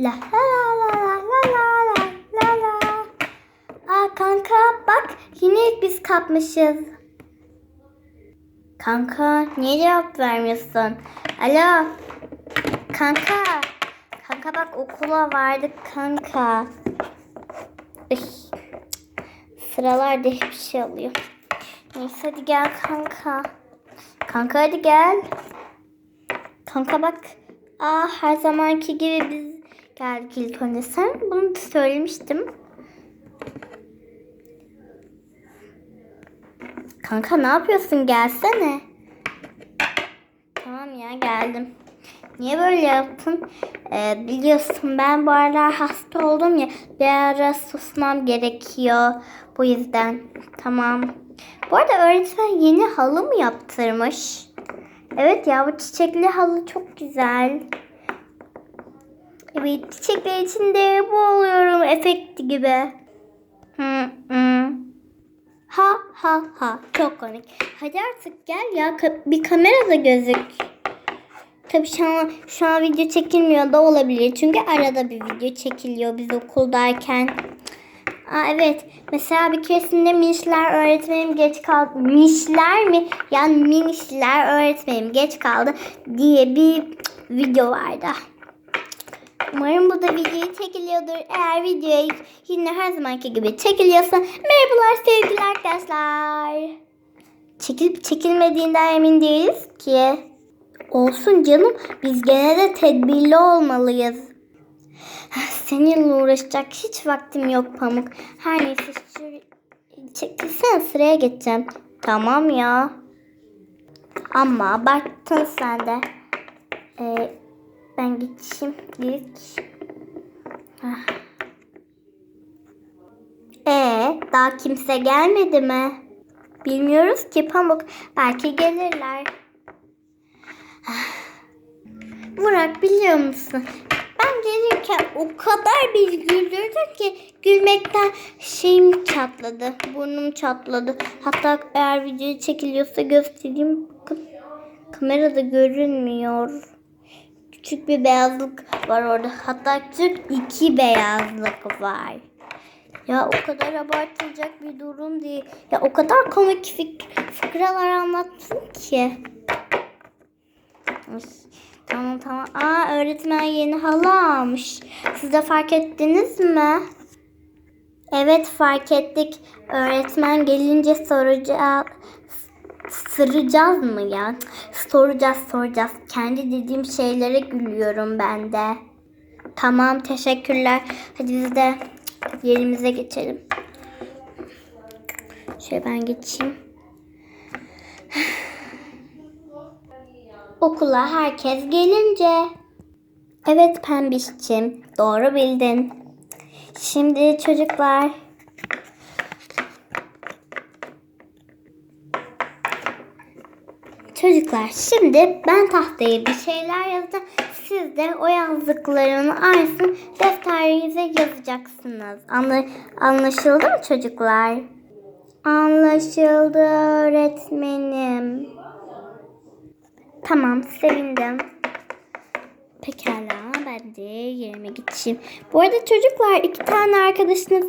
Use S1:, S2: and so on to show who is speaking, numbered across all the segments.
S1: La la la la la la la la la. Aa kanka bak yine biz kapmışız. Kanka niye cevap vermiyorsun? Alo. Kanka. Kanka bak okula vardık kanka. Üy. Sıralarda hiçbir şey oluyor. Neyse hadi gel kanka. Kanka hadi gel. Kanka bak. Aa her zamanki gibi biz geldik ilk. Sen bunu da söylemiştim. Kanka ne yapıyorsun? Gelsene. Tamam ya geldim. Niye böyle yaptın? Ee, biliyorsun ben bu aralar hasta oldum ya. Bir ara susmam gerekiyor. Bu yüzden. Tamam. Bu arada öğretmen yeni halı mı yaptırmış? Evet ya bu çiçekli halı çok güzel. Evet çiçekler içinde bu oluyorum efekti gibi. Hı hı. Ha ha ha çok komik. Hadi artık gel ya bir kamerada gözük. Tabii şu an, şu an video çekilmiyor da olabilir. Çünkü arada bir video çekiliyor biz okuldayken. Aa, evet. Mesela bir keresinde minişler öğretmenim geç kaldı. Minişler mi? Yani minişler öğretmenim geç kaldı diye bir video vardı. Umarım bu da videoyu çekiliyordur. Eğer videoyu yine her zamanki gibi çekiliyorsa merhabalar sevgili arkadaşlar. Çekilip çekilmediğinden emin değiliz ki. Olsun canım biz gene de tedbirli olmalıyız. Seninle uğraşacak hiç vaktim yok Pamuk. Her neyse şu çekilsene sıraya geçeceğim. Tamam ya. Ama abarttın sen de. Ee, ben geçeyim ilk. Ah. Ee, daha kimse gelmedi mi? Bilmiyoruz ki Pamuk. Belki gelirler. Murat biliyor musun? Ben gelirken o kadar bir güldürdüm ki gülmekten şeyim çatladı. Burnum çatladı. Hatta eğer video çekiliyorsa göstereyim. Bakın kamerada görünmüyor. Küçük bir beyazlık var orada. Hatta küçük iki beyazlık var. Ya o kadar abartılacak bir durum değil. Ya o kadar komik fik- fıkralar anlattın ki. Tamam tamam. Aa öğretmen yeni halı almış. Siz de fark ettiniz mi? Evet fark ettik. Öğretmen gelince soracağız. Sıracağız mı ya? Soracağız soracağız. Kendi dediğim şeylere gülüyorum ben de. Tamam teşekkürler. Hadi biz de yerimize geçelim. Şöyle ben geçeyim. Okula herkes gelince. Evet pembişçim. Doğru bildin. Şimdi çocuklar. Çocuklar şimdi ben tahtaya bir şeyler yazacağım. Siz de o yazdıklarının aynısını defterinize yazacaksınız. Anla, anlaşıldı mı çocuklar? Anlaşıldı öğretmenim. Tamam sevindim. Pekala ben de yerime geçeyim. Bu arada çocuklar iki tane arkadaşınız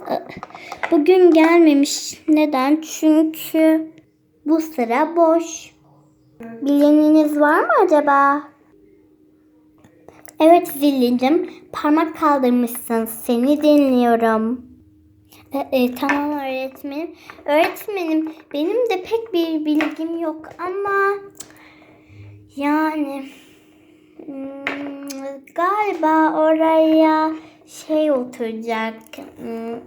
S1: bugün gelmemiş. Neden? Çünkü bu sıra boş. Bileniniz var mı acaba? Evet Zilli'cim parmak kaldırmışsın. Seni dinliyorum. E, e, tamam öğretmenim. Öğretmenim benim de pek bir bilgim yok ama yani hmm, galiba oraya şey oturacak. Hmm,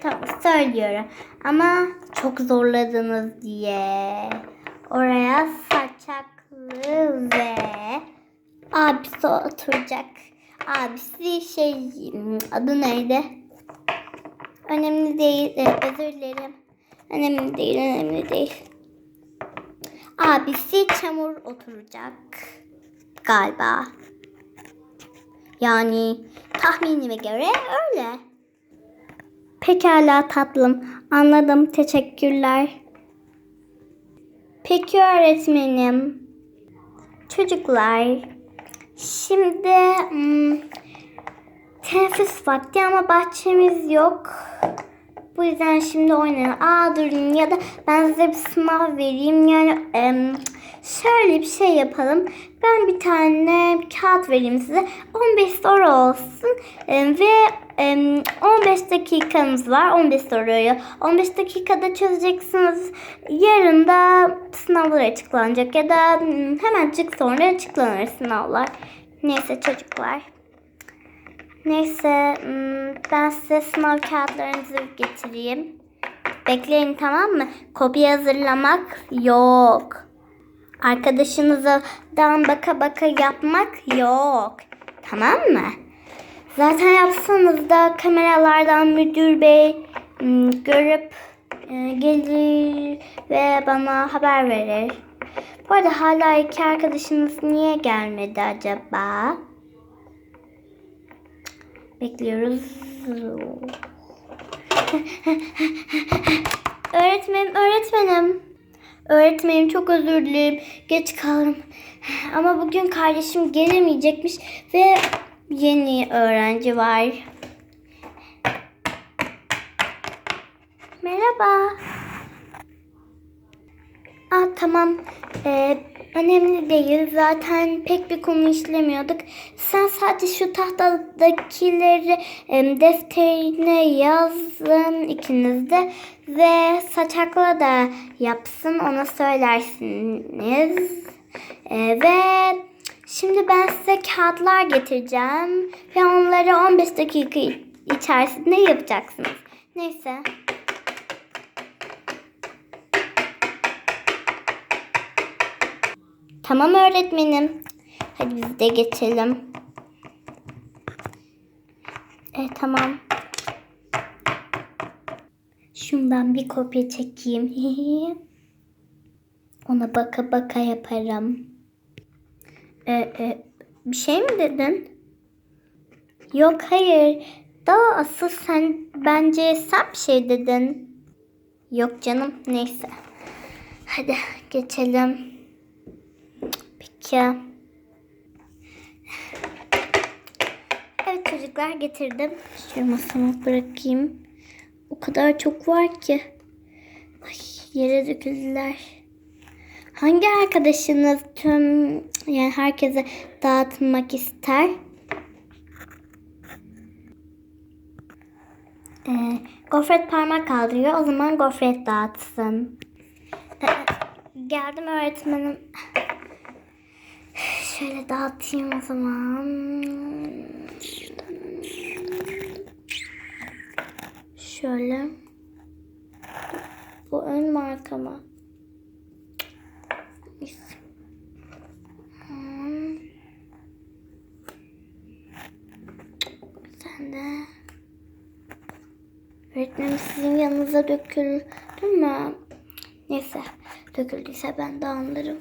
S1: tamam söylüyorum. Ama çok zorladınız diye. Oraya saçaklı ve abisi oturacak. Abisi şey adı neydi? Önemli değil. e, Özür dilerim. Önemli değil, önemli değil. Abisi çamur oturacak galiba. Yani tahminime göre öyle. Pekala tatlım. Anladım. Teşekkürler. Peki öğretmenim. Çocuklar. Şimdi hmm, teneffüs vakti ama bahçemiz yok. Bu yüzden şimdi oynayalım. Aa durun ya da ben size bir sınav vereyim. Yani em, şöyle bir şey yapalım. Ben bir tane kağıt vereyim size. 15 soru olsun. Em, ve em, 15 dakikanız var. 15 soruyu 15 dakikada çözeceksiniz. Yarın da sınavlar açıklanacak ya da hmm, hemencik sonra açıklanır sınavlar. Neyse çocuklar. Neyse hmm, ben size sınav kağıtlarınızı getireyim. Bekleyin tamam mı? Kopya hazırlamak yok. Arkadaşınızdan baka baka yapmak yok. Tamam mı? Zaten yapsanız da kameralardan müdür bey hmm, görüp e, gelir ve bana haber verir. Bu arada hala iki arkadaşınız niye gelmedi acaba? Bekliyoruz. öğretmenim, öğretmenim. Öğretmenim çok özür dilerim. Geç kaldım. Ama bugün kardeşim gelemeyecekmiş ve yeni öğrenci var. Merhaba. Aa tamam. Ee, önemli değil. Zaten pek bir konu işlemiyorduk. Sen sadece şu tahtadakileri defterine yazın ikiniz de ve saçakla da yapsın ona söylersiniz. Ee, ve şimdi ben size kağıtlar getireceğim ve onları 15 dakika içerisinde yapacaksınız. Neyse. Tamam öğretmenim. Hadi biz de geçelim. E tamam. Şundan bir kopya çekeyim. Ona baka baka yaparım. E, e, bir şey mi dedin? Yok hayır. Daha asıl sen bence sen bir şey dedin. Yok canım neyse. Hadi geçelim. Peki. Evet çocuklar getirdim. Şu masama bırakayım. O kadar çok var ki. Ay, yere döküldüler. Hangi arkadaşınız tüm yani herkese dağıtmak ister? Ee, gofret parmak kaldırıyor. O zaman gofret dağıtsın. Ee, geldim öğretmenim. Şöyle dağıtayım o zaman. Şöyle. Bu ön marka mı? Hmm. Sen de. Öğretmenim sizin yanınıza döküldü mü? Neyse. Döküldüyse ben de anlarım.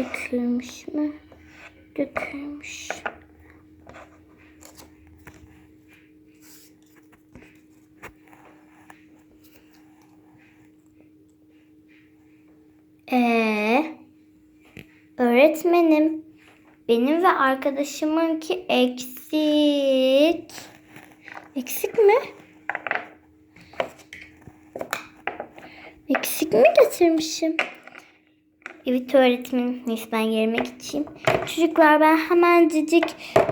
S1: Dökülmüş mü? Dökülmüş. Ee, öğretmenim, benim ve arkadaşımınki eksik. Eksik mi? Eksik mi getirmişim? Evet öğretmenim. Neyse ben yerime geçeyim. Çocuklar ben hemen cicik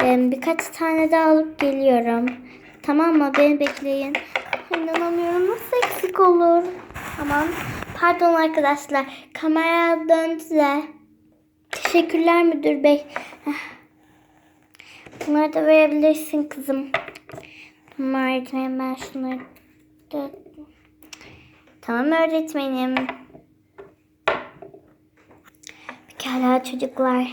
S1: e, birkaç tane daha alıp geliyorum. Tamam mı? Beni bekleyin. İnanamıyorum. Nasıl eksik olur? Aman. Pardon arkadaşlar. Kamera döndü de. Teşekkürler müdür bey. Bunları da verebilirsin kızım. Tamam öğretmenim ben şunları. Tamam öğretmenim. Pekala çocuklar.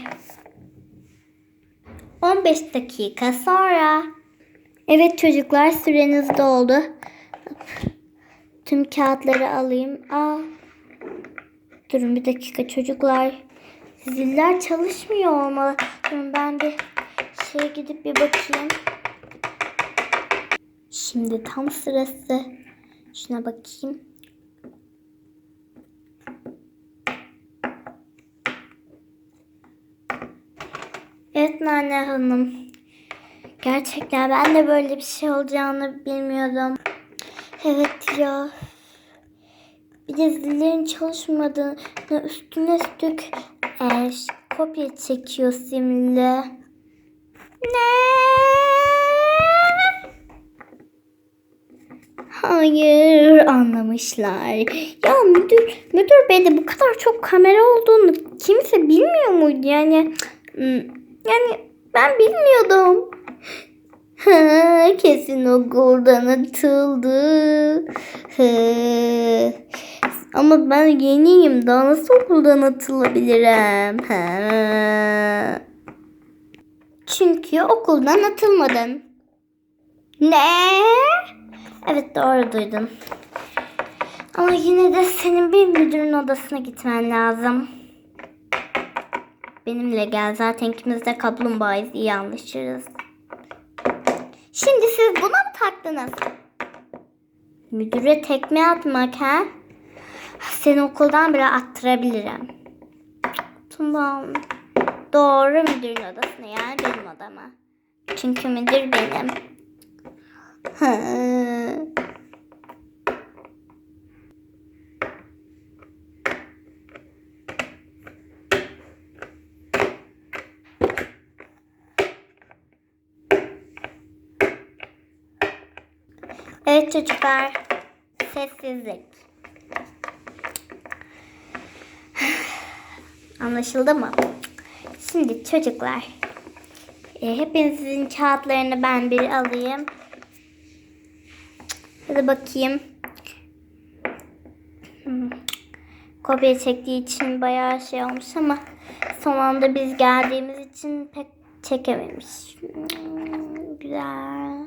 S1: 15 dakika sonra. Evet çocuklar süreniz doldu. Tüm kağıtları alayım. Aa. Durun bir dakika çocuklar. Ziller çalışmıyor olmalı. Durun ben bir şeye gidip bir bakayım. Şimdi tam sırası. Şuna bakayım. Nane Hanım. Gerçekten ben de böyle bir şey olacağını bilmiyordum. Evet ya. Bir de zillerin çalışmadığını üstüne üstlük e, kopya çekiyor simli. Ne? Hayır anlamışlar. Ya müdür müdür bey de bu kadar çok kamera olduğunu kimse bilmiyor muydu yani? Yani ben bilmiyordum. Kesin okuldan atıldı. Hı. Ama ben yeniyim. Daha nasıl okuldan atılabilirim? Çünkü okuldan atılmadın. Ne? Evet doğru duydun. Ama yine de senin bir müdürün odasına gitmen lazım. Benimle gel. Zaten ikimiz de kaplumbağayız. iyi anlaşırız. Şimdi siz buna mı taktınız? Müdüre tekme atmak ha? Seni okuldan bile attırabilirim. Tamam. Doğru müdürün odasına yani benim odama. Çünkü müdür benim. Evet çocuklar. Sessizlik. Anlaşıldı mı? Şimdi çocuklar. e, hepinizin kağıtlarını ben bir alayım. Hadi bakayım. Hmm. Kopya çektiği için bayağı şey olmuş ama son anda biz geldiğimiz için pek çekememiş. Hmm, güzel.